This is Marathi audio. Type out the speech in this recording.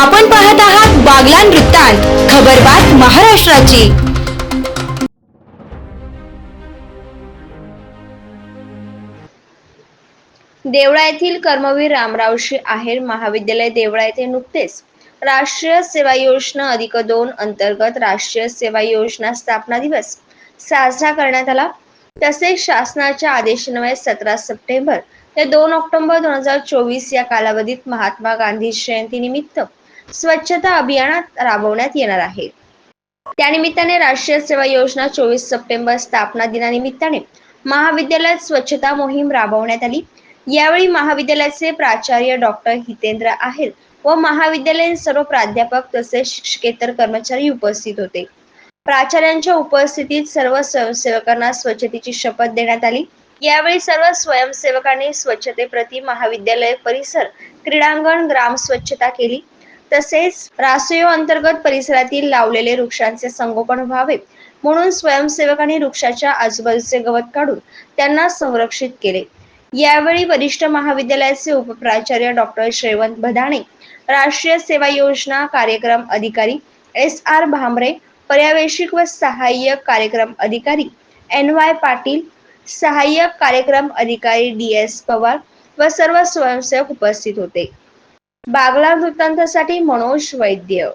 आपण पाहत आहात बागलान वृत्तांत खबरबात महाराष्ट्राची. देवळा येथील कर्मवीर रामरावशी आहेर महाविद्यालय देवळा येथे नुकतेच राष्ट्रीय सेवा योजना अधिक दोन अंतर्गत राष्ट्रीय सेवा योजना स्थापना दिवस साजरा करण्यात आला. तसेच शासनाच्या आदेशान्वये सतरा सप्टेंबर ते दोन ऑक्टोबर दोन हजार चोवीस या कालावधीत महात्मा गांधी जयंती निमित्त स्वच्छता अभियानात राबवण्यात येणार आहे. त्यानिमित्ताने राष्ट्रीय सेवा योजना चोवीस सप्टेंबर स्थापना दिनानिमित्ताने महाविद्यालयात स्वच्छता मोहीम राबवण्यात आली. यावेळी महाविद्यालयाचे प्राचार्य डॉक्टर हितेंद्र आहेर व महाविद्यालयीन सर्व प्राध्यापक तसेच शिक्षकेतर कर्मचारी उपस्थित होते. प्राचार्यांच्या उपस्थितीत सर्व स्वयंसेवकांना स्वच्छतेची शपथ देण्यात आली. यावेळी सर्व स्वयंसेवकांनी स्वच्छतेप्रती महाविद्यालय परिसर क्रीडांगण ग्राम स्वच्छता केली. तसेच राष्ट्रीय अंतर्गत परिसरातील लावलेले वृक्षांचे संगोपन व्हावे. म्हणून स्वयंसेवकांनी वृक्षाच्या आजूबाजूचे गवत काढून त्यांना संरक्षित केले. यावेळी वरिष्ठ महाविद्यालयाचे उपप्राचार्य डॉक्टर श्रेवंत भदाणे राष्ट्रीय सेवा योजना कार्यक्रम अधिकारी एस आर भामरे पर्यवेक्षक व सहाय्यक कार्यक्रम अधिकारी एन वाय पाटील सहाय्यक कार्यक्रम अधिकारी डी एस पवार व सर्व स्वयंसेवक उपस्थित होते. बागला वृत्तांतासाठी मनोज वैद्य.